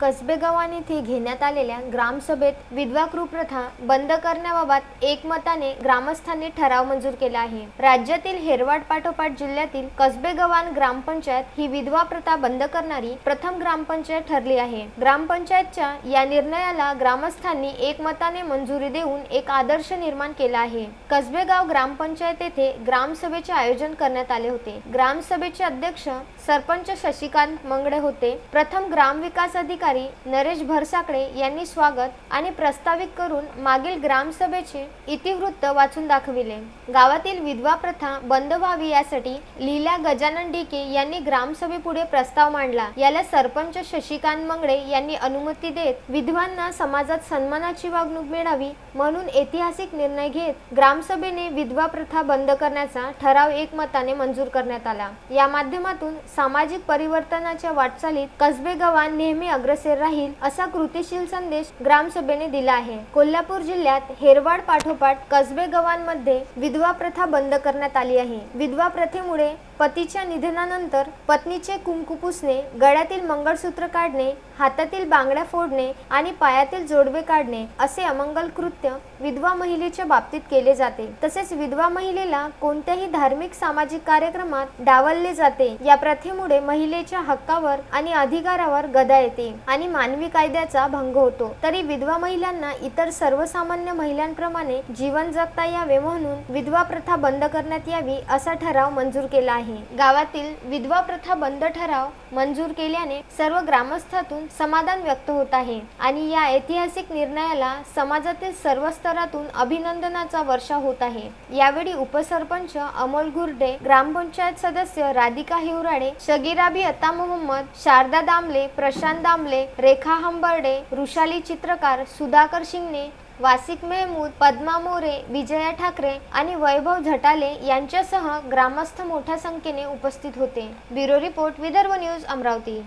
कसबेगवान येथे घेण्यात आलेल्या ग्रामसभेत विधवा कुप्रथा बंद करण्याबाबत एकमताने ग्रामस्थांनी ठराव मंजूर केला आहे. राज्यातील हेरवाड पाठोपाठ जिल्ह्यातील कसबेगवान ग्रामपंचायत ही विधवा प्रथा बंद करणारी प्रथम ग्रामपंचायत ठरली आहे. ग्रामपंचायतच्या या निर्णयाला ग्रामस्थांनी एकमताने मंजुरी देऊन एक आदर्श निर्माण केला आहे. कसबेगाव ग्रामपंचायत येथे ग्रामसभेचे आयोजन करण्यात आले होते. ग्रामसभेचे अध्यक्ष सरपंच शशिकांत मंगडे होते. प्रथम ग्रामविकास अधिकारी नरेश भरसाकडे यांनी स्वागत आणि प्रस्तावित करून मागील ग्रामसभेचे इतिवृत्त वाचून दाखविले. गावातील विधवा प्रथा बंद व्हावी यासाठी लीला गजानन डिके यांनी ग्रामसभेपुढे प्रस्ताव मांडला. याला सरपंच शशिकांत मंगळे यांनी अनुमती देत विधवांना समाजात सन्मानाची वागणूक मिळावी म्हणून ऐतिहासिक निर्णय घेत ग्रामसभेने विधवा प्रथा बंद करण्याचा ठराव एकमताने मंजूर करण्यात आला. या माध्यमातून सामाजिक परिवर्तनाच्या वाटचालीत कसबे गव्हाण नेहमी अग्रेसर राहील असा कृतीशील संदेश ग्रामसभेने दिला आहे. कोल्हापूर जिल्ह्यात हेरवाड पाठोपाठ कसबे गवांमध्ये विधवा प्रथा बंद करण्यात आली आहे. विधवा प्रथेमुळे पतीच्या निधनानंतर पत्नीचे कुंकू पुसणे गळ्यातील मंगळसूत्र काढणे हातातील बांगड्या फोडणे आणि पायातील जोडवे काढणे असे अमंगल कृत्य विधवा महिलेच्या बाबतीत केले जाते. तसेच विधवा महिलेला कोणत्याही धार्मिक सामाजिक कार्यक्रमात डावलले जाते. या प्रथेमुळे महिलेच्या हक्कावर आणि अधिकारावर गदा येते आणि मानवी कायद्याचा भंग होतो. तरी विधवा महिलांना इतर सर्वसामान्य महिलांप्रमाणे जीवन जगता यावे म्हणून विधवा प्रथा बंद करण्यात यावी असा ठराव मंजूर केला आहे. गावातील विधवा प्रथा बंद ठराव मंजूर केल्याने सर्व ग्रामस्थातून समाधान व्यक्त होत आहे आणि या ऐतिहासिक निर्णयाला समाजातील सर्व स्तरातून अभिनंदनाचा वर्षा होत आहे. यावेळी उपसरपंच अमोल गुर्डे ग्रामपंचायत सदस्य राधिका हिवराडे शगीराबी अता मोहम्मद शारदा दामले प्रशांत दामले रेखा हंबर्डे वृषाली चित्रकार सुधाकर शिंगणे वासिक मेहमूद पद्मा मोरे विजया ठाकरे आणि वैभव झटाले यांच्यासह ग्रामस्थ मोठ्या संख्येने उपस्थित होते. Bureau report Vidarbha news Amravati.